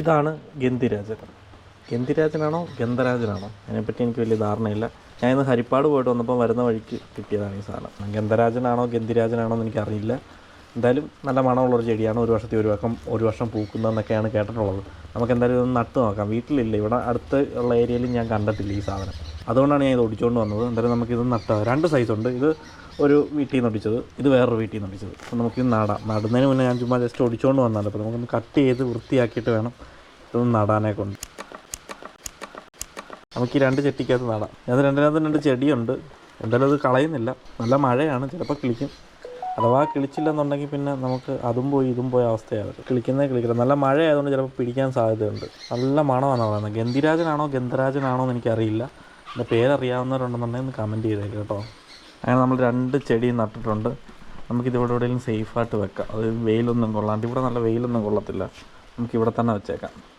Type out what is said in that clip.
ഇതാണ് ഗന്ധിരാജൻ. ഗന്ധിരാജനാണോ? ഗന്ധരാജനാണോ? അതിനെപ്പറ്റി എനിക്ക് വലിയ ധാരണയില്ല. ഞാൻ ഇന്ന് ഹരിപ്പാട് പോയിട്ട് വന്നപ്പോൾ വരുന്ന വഴിക്ക് കിട്ടിയതാണ് ഈ സാധനം. ഗന്ധരാജനാണോ? ഗന്ധിരാജനാണോ എന്ന് എനിക്കറിയില്ല. എന്തായാലും നല്ല മണമുള്ളൊരു ചെടിയാണ്. ഒരു വർഷത്തിൽ ഒരു വക്കം ഒരു വർഷം പൂക്കുന്നതെന്നൊക്കെയാണ് കേട്ടിട്ടുള്ളത്. നമുക്ക് എന്തായാലും ഇതൊന്ന് നട്ട് നോക്കാം. വീട്ടിലില്ല. ഇവിടെ അടുത്ത് ഉള്ള ഏരിയയിൽ ഞാൻ കണ്ടിട്ടില്ല ഈ സാധനം. അതുകൊണ്ടാണ് ഞാൻ ഇത് ഓടിച്ചുകൊണ്ട് വന്നത്. എന്തായാലും നമുക്കിത് നട്ടാം രണ്ട് സൈസ് ഉണ്ട്. ഇത് ഒരു വീട്ടിൽ നിന്ന് ഒടിച്ചത് ഇത് വേറൊരു വീട്ടിൽ നിന്ന് ഒടിച്ചത് അപ്പോൾ നമുക്കിത് നടാം. നടുന്നതിന് മുന്നേ ഞാൻ ചുമ്മാ ജസ്റ്റ് ഒടിച്ചുകൊണ്ട് വന്നാലും അപ്പോൾ നമുക്കൊന്ന് കട്ട് ചെയ്ത് വൃത്തിയാക്കിയിട്ട് വേണം ഇതൊന്ന് നടാനേ കൊണ്ട്. നമുക്ക് ഈ രണ്ട് ചെട്ടിക്കകത്ത് നടാം. അത് രണ്ടിനകത്ത് രണ്ട് ചെടിയുണ്ട്. എന്തായാലും അത് കളയുന്നില്ല. നല്ല മഴയാണ്. ചിലപ്പോൾ കിളിക്കും. അഥവാ കിളിച്ചില്ലെന്നുണ്ടെങ്കിൽ പിന്നെ നമുക്ക് അതും പോയി ഇതും പോയ അവസ്ഥയാണ് കിളിക്കുന്നേ കിളിക്കില്ല നല്ല മഴ ആയതുകൊണ്ട് ചിലപ്പോൾ പിടിക്കാൻ സാധ്യതയുണ്ട്. നല്ല മണമാണ് പറയുന്നത് ഗന്ധിരാജനാണോ ഗന്ധരാജനാണോ എന്ന് എനിക്കറിയില്ല. എന്റെ പേരറിയാവുന്നവരുണ്ടെന്നുണ്ടെങ്കിൽ ഒന്ന് കമന്റ് ചെയ്തേക്കാം കേട്ടോ. അങ്ങനെ നമ്മൾ രണ്ട് ചെടി നട്ടിട്ടുണ്ട്. നമുക്കിതിവിടെ എവിടെയെങ്കിലും സേഫായിട്ട് വെക്കാം. അത് വെയിലൊന്നും കൊള്ളാണ്ട് ഇവിടെ നല്ല വെയിലൊന്നും കൊള്ളത്തില്ല. നമുക്കിവിടെ തന്നെ വെച്ചേക്കാം.